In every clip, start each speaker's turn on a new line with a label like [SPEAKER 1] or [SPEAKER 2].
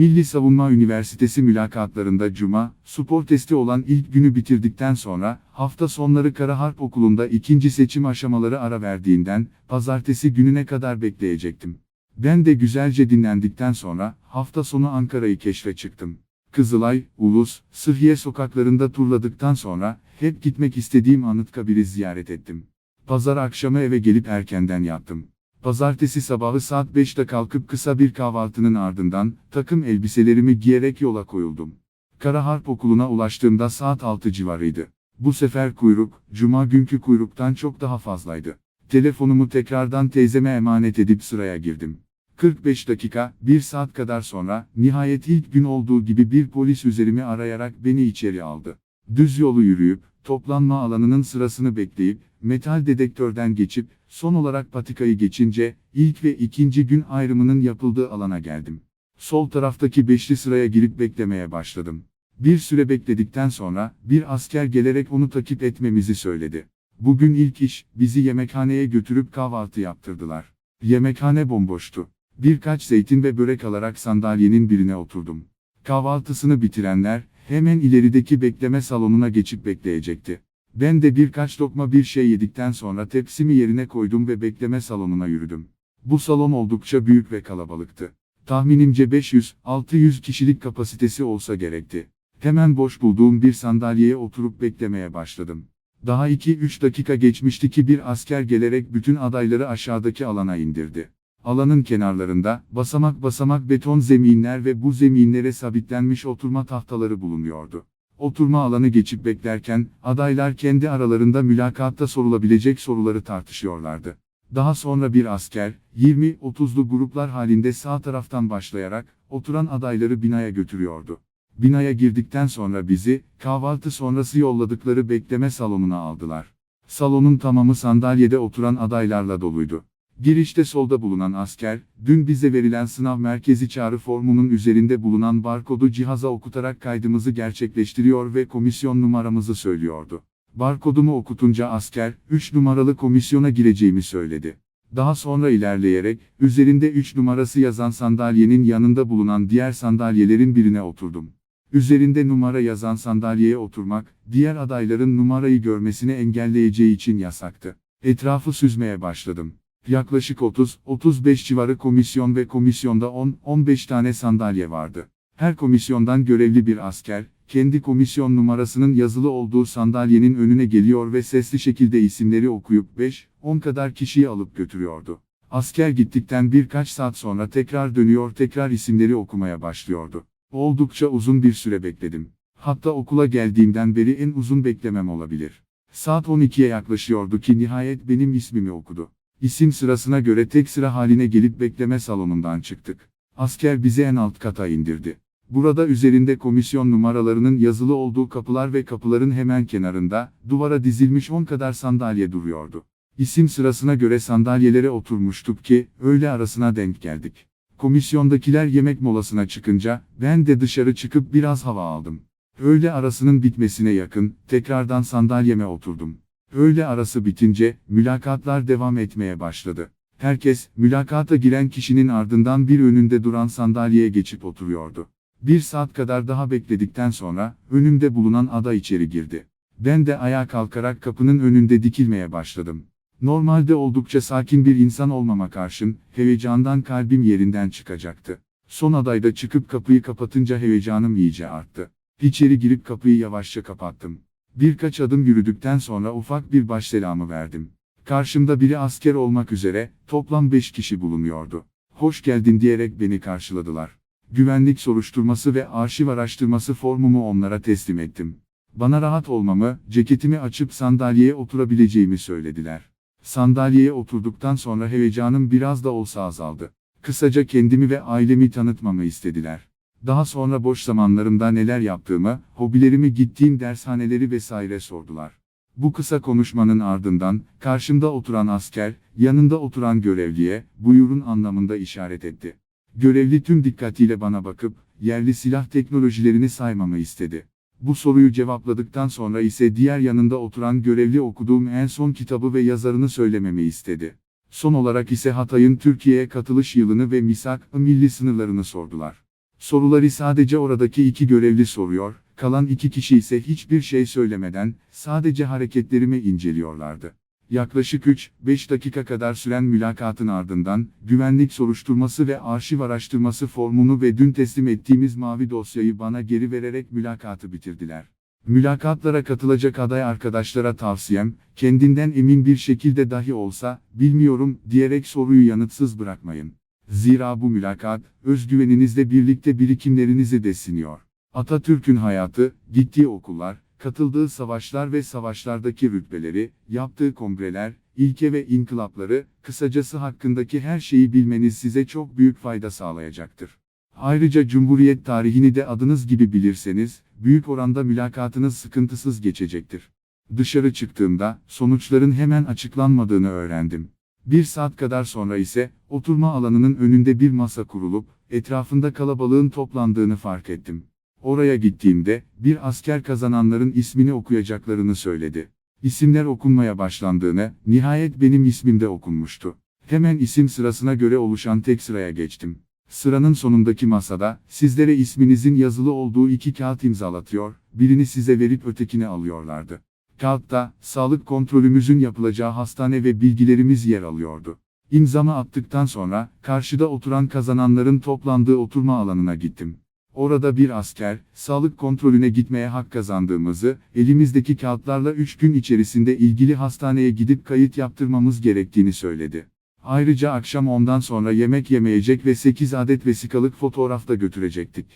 [SPEAKER 1] Milli Savunma Üniversitesi mülakatlarında Cuma, spor testi olan ilk günü bitirdikten sonra, hafta sonları Kara Harp Okulu'nda ikinci seçim aşamaları ara verdiğinden, pazartesi gününe kadar bekleyecektim. Ben de güzelce dinlendikten sonra, hafta sonu Ankara'yı keşfe çıktım. Kızılay, Ulus, Sıhhiye sokaklarında turladıktan sonra, hep gitmek istediğim Anıtkabir'i ziyaret ettim. Pazar akşamı eve gelip erkenden yattım. Pazartesi sabahı saat 5'te kalkıp kısa bir kahvaltının ardından, takım elbiselerimi giyerek yola koyuldum. Kara Harp Okulu'na ulaştığımda saat 6 civarıydı. Bu sefer kuyruk, cuma günkü kuyruktan çok daha fazlaydı. Telefonumu tekrardan teyzeme emanet edip sıraya girdim. 45 dakika, 1 saat kadar sonra, nihayet ilk gün olduğu gibi bir polis üzerimi arayarak beni içeri aldı. Düz yolu yürüyüp, toplanma alanının sırasını bekleyip, metal dedektörden geçip, son olarak patikayı geçince, ilk ve ikinci gün ayrımının yapıldığı alana geldim. Sol taraftaki beşli sıraya girip beklemeye başladım. Bir süre bekledikten sonra, bir asker gelerek onu takip etmemizi söyledi. Bugün ilk iş, bizi yemekhaneye götürüp kahvaltı yaptırdılar. Yemekhane bomboştu. Birkaç zeytin ve börek alarak sandalyenin birine oturdum. Kahvaltısını bitirenler, hemen ilerideki bekleme salonuna geçip bekleyecekti. Ben de birkaç lokma bir şey yedikten sonra tepsimi yerine koydum ve bekleme salonuna yürüdüm. Bu salon oldukça büyük ve kalabalıktı. Tahminimce 500-600 kişilik kapasitesi olsa gerekti. Hemen boş bulduğum bir sandalyeye oturup beklemeye başladım. Daha 2-3 dakika geçmişti ki bir asker gelerek bütün adayları aşağıdaki alana indirdi. Alanın kenarlarında, basamak basamak beton zeminler ve bu zeminlere sabitlenmiş oturma tahtaları bulunuyordu. Oturma alanı geçip beklerken, adaylar kendi aralarında mülakatta sorulabilecek soruları tartışıyorlardı. Daha sonra bir asker, 20-30'lu gruplar halinde sağ taraftan başlayarak, oturan adayları binaya götürüyordu. Binaya girdikten sonra bizi, kahvaltı sonrası yolladıkları bekleme salonuna aldılar. Salonun tamamı sandalyede oturan adaylarla doluydu. Girişte solda bulunan asker, dün bize verilen sınav merkezi çağrı formunun üzerinde bulunan barkodu cihaza okutarak kaydımızı gerçekleştiriyor ve komisyon numaramızı söylüyordu. Barkodumu okutunca asker, 3 numaralı komisyona gireceğimi söyledi. Daha sonra ilerleyerek, üzerinde 3 numarası yazan sandalyenin yanında bulunan diğer sandalyelerin birine oturdum. Üzerinde numara yazan sandalyeye oturmak, diğer adayların numarayı görmesini engelleyeceği için yasaktı. Etrafı süzmeye başladım. Yaklaşık 30-35 civarı komisyon ve komisyonda 10-15 tane sandalye vardı. Her komisyondan görevli bir asker, kendi komisyon numarasının yazılı olduğu sandalyenin önüne geliyor ve sesli şekilde isimleri okuyup 5-10 kadar kişiyi alıp götürüyordu. Asker gittikten birkaç saat sonra tekrar dönüyor tekrar isimleri okumaya başlıyordu. Oldukça uzun bir süre bekledim. Hatta okula geldiğimden beri en uzun beklemem olabilir. Saat 12'ye yaklaşıyordu ki nihayet benim ismimi okudu. İsim sırasına göre tek sıra haline gelip bekleme salonundan çıktık. Asker bizi en alt kata indirdi. Burada üzerinde komisyon numaralarının yazılı olduğu kapılar ve kapıların hemen kenarında, duvara dizilmiş 10 kadar sandalye duruyordu. İsim sırasına göre sandalyelere oturmuştuk ki, öğle arasına denk geldik. Komisyondakiler yemek molasına çıkınca, ben de dışarı çıkıp biraz hava aldım. Öğle arasının bitmesine yakın, tekrardan sandalyeme oturdum. Öğle arası bitince, mülakatlar devam etmeye başladı. Herkes, mülakata giren kişinin ardından bir önünde duran sandalyeye geçip oturuyordu. Bir saat kadar daha bekledikten sonra, önümde bulunan ada içeri girdi. Ben de ayağa kalkarak kapının önünde dikilmeye başladım. Normalde oldukça sakin bir insan olmama karşın, heyecandan kalbim yerinden çıkacaktı. Son adayda çıkıp kapıyı kapatınca heyecanım iyice arttı. İçeri girip kapıyı yavaşça kapattım. Birkaç adım yürüdükten sonra ufak bir başselamı verdim. Karşımda biri asker olmak üzere, toplam 5 kişi bulunuyordu. Hoş geldin diyerek beni karşıladılar. Güvenlik soruşturması ve arşiv araştırması formumu onlara teslim ettim. Bana rahat olmamı, ceketimi açıp sandalyeye oturabileceğimi söylediler. Sandalyeye oturduktan sonra heyecanım biraz da olsa azaldı. Kısaca kendimi ve ailemi tanıtmamı istediler. Daha sonra boş zamanlarımda neler yaptığımı, hobilerimi gittiğim dershaneleri vesaire sordular. Bu kısa konuşmanın ardından, karşımda oturan asker, yanında oturan görevliye, buyurun anlamında işaret etti. Görevli tüm dikkatiyle bana bakıp, yerli silah teknolojilerini saymamı istedi. Bu soruyu cevapladıktan sonra ise diğer yanında oturan görevli okuduğum en son kitabı ve yazarını söylememi istedi. Son olarak ise Hatay'ın Türkiye'ye katılış yılını ve misak milli sınırlarını sordular. Soruları sadece oradaki iki görevli soruyor, kalan iki kişi ise hiçbir şey söylemeden, sadece hareketlerimi inceliyorlardı. Yaklaşık 3-5 dakika kadar süren mülakatın ardından, güvenlik soruşturması ve arşiv araştırması formunu ve dün teslim ettiğimiz mavi dosyayı bana geri vererek mülakatı bitirdiler. Mülakatlara katılacak aday arkadaşlara tavsiyem, kendinden emin bir şekilde dahi olsa, bilmiyorum, diyerek soruyu yanıtsız bırakmayın. Zira bu mülakat, özgüveninizle birlikte birikimlerinizi desiniyor. Atatürk'ün hayatı, gittiği okullar, katıldığı savaşlar ve savaşlardaki rütbeleri, yaptığı kongreler, ilke ve inkılapları, kısacası hakkındaki her şeyi bilmeniz size çok büyük fayda sağlayacaktır. Ayrıca Cumhuriyet tarihini de adınız gibi bilirseniz, büyük oranda mülakatınız sıkıntısız geçecektir. Dışarı çıktığımda, sonuçların hemen açıklanmadığını öğrendim. Bir saat kadar sonra ise, oturma alanının önünde bir masa kurulup, etrafında kalabalığın toplandığını fark ettim. Oraya gittiğimde, bir asker kazananların ismini okuyacaklarını söyledi. İsimler okunmaya başlandığını, nihayet benim ismim de okunmuştu. Hemen isim sırasına göre oluşan tek sıraya geçtim. Sıranın sonundaki masada, sizlere isminizin yazılı olduğu iki kağıt imzalatıyor, birini size verip ötekini alıyorlardı. Kağıtta, sağlık kontrolümüzün yapılacağı hastane ve bilgilerimiz yer alıyordu. İmzamı attıktan sonra, karşıda oturan kazananların toplandığı oturma alanına gittim. Orada bir asker, sağlık kontrolüne gitmeye hak kazandığımızı, elimizdeki kağıtlarla 3 gün içerisinde ilgili hastaneye gidip kayıt yaptırmamız gerektiğini söyledi. Ayrıca akşam ondan sonra yemek yemeyecek ve 8 adet vesikalık fotoğraf da götürecektik.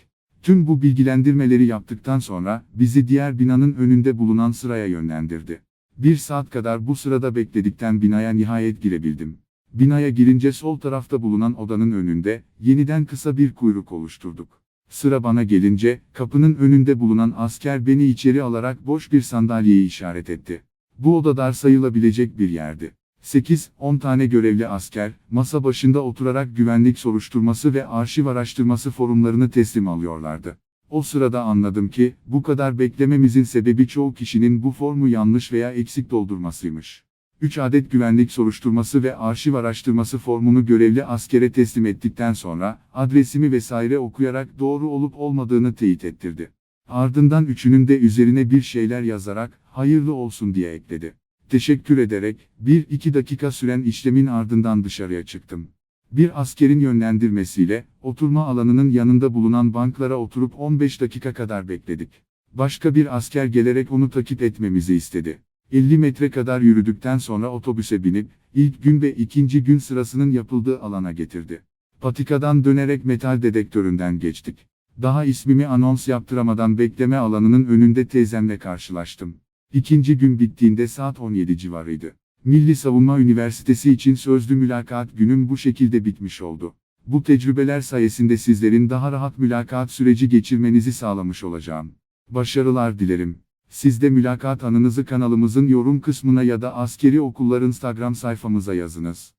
[SPEAKER 1] Tüm bu bilgilendirmeleri yaptıktan sonra, bizi diğer binanın önünde bulunan sıraya yönlendirdi. Bir saat kadar bu sırada bekledikten binaya nihayet girebildim. Binaya girince sol tarafta bulunan odanın önünde, yeniden kısa bir kuyruk oluşturduk. Sıra bana gelince, kapının önünde bulunan asker beni içeri alarak boş bir sandalyeyi işaret etti. Bu oda dar sayılabilecek bir yerdi. 8-10 tane görevli asker, masa başında oturarak güvenlik soruşturması ve arşiv araştırması forumlarını teslim alıyorlardı. O sırada anladım ki, bu kadar beklememizin sebebi çoğu kişinin bu formu yanlış veya eksik doldurmasıymış. 3 adet güvenlik soruşturması ve arşiv araştırması formunu görevli askere teslim ettikten sonra, adresimi vesaire okuyarak doğru olup olmadığını teyit ettirdi. Ardından üçünün de üzerine bir şeyler yazarak, hayırlı olsun diye ekledi. Teşekkür ederek, 1-2 dakika süren işlemin ardından dışarıya çıktım. Bir askerin yönlendirmesiyle, oturma alanının yanında bulunan banklara oturup 15 dakika kadar bekledik. Başka bir asker gelerek onu takip etmemizi istedi. 50 metre kadar yürüdükten sonra otobüse binip, ilk gün ve ikinci gün sırasının yapıldığı alana getirdi. Patikadan dönerek metal dedektöründen geçtik. Daha ismimi anons yaptıramadan bekleme alanının önünde teyzemle karşılaştım. İkinci gün bittiğinde saat 17 civarıydı. Milli Savunma Üniversitesi için sözlü mülakat günüm bu şekilde bitmiş oldu. Bu tecrübeler sayesinde sizlerin daha rahat mülakat süreci geçirmenizi sağlamış olacağım. Başarılar dilerim. Siz de mülakat anınızı kanalımızın yorum kısmına ya da askeri okullar Instagram sayfamıza yazınız.